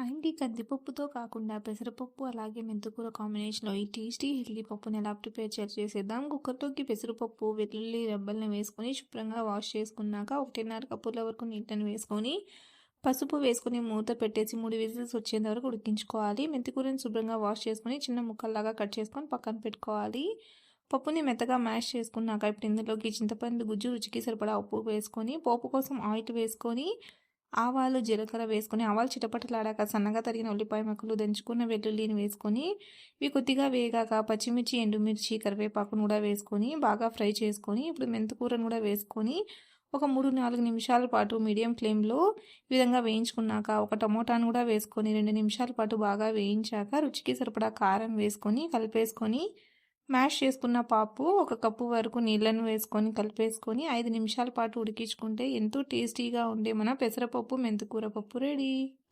అండి కందిపప్పుతో కాకుండా పెసరపప్పు అలాగే మెంతికూర కాంబినేషన్లో ఈ టేస్టీ ఇడ్లీ పప్పుని ఎలా ప్రిపేర్ చేసి చేసేద్దాం. కుక్కర్లోకి పెసరపప్పు వెల్లుల్లి రెబ్బల్ని వేసుకొని శుభ్రంగా వాష్ చేసుకున్నాక ఒకటిన్నర కప్పుల వరకు నీటిని వేసుకొని పసుపు వేసుకుని మూత పెట్టేసి మూడు విజిల్స్ వచ్చేంత వరకు ఉడికించుకోవాలి. మెంతికూరని శుభ్రంగా వాష్ చేసుకొని చిన్న ముక్కల్లాగా కట్ చేసుకొని పక్కన పెట్టుకోవాలి. పప్పుని మెత్తగా మ్యాష్ చేసుకున్నాక ఇప్పుడు ఇందులోకి చింతపండు గుజ్జు రుచికి సరిపడా ఉప్పు వేసుకొని పోపు కోసం ఆయిల్ వేసుకొని ఆవాలు జీలకర్ర వేసుకొని ఆవాలు చిటపటలాడాక సన్నగా తరిగిన ఉల్లిపాయ ముక్కలు దంచుకున్న వెల్లుల్లిని వేసుకొని ఇవి కొద్దిగా వేగాక పచ్చిమిర్చి ఎండుమిర్చి కరివేపాకును కూడా వేసుకొని బాగా ఫ్రై చేసుకొని ఇప్పుడు మెంతుకూరను కూడా వేసుకొని ఒక మూడు నాలుగు నిమిషాల పాటు మీడియం ఫ్లేమ్లో ఈ విధంగా వేయించుకున్నాక ఒక టమోటాను కూడా వేసుకొని రెండు నిమిషాల పాటు బాగా వేయించాక రుచికి సరిపడా కారం వేసుకొని కలిపేసుకొని మ్యాష్ చేసుకున్న పాపు ఒక కప్పు వరకు నీళ్ళను వేసుకొని కలిపేసుకొని ఐదు నిమిషాల పాటు ఉడికించుకుంటే ఎంతో టేస్టీగా ఉండే మన పెసరపప్పు మెంతికూర పప్పు రెడీ.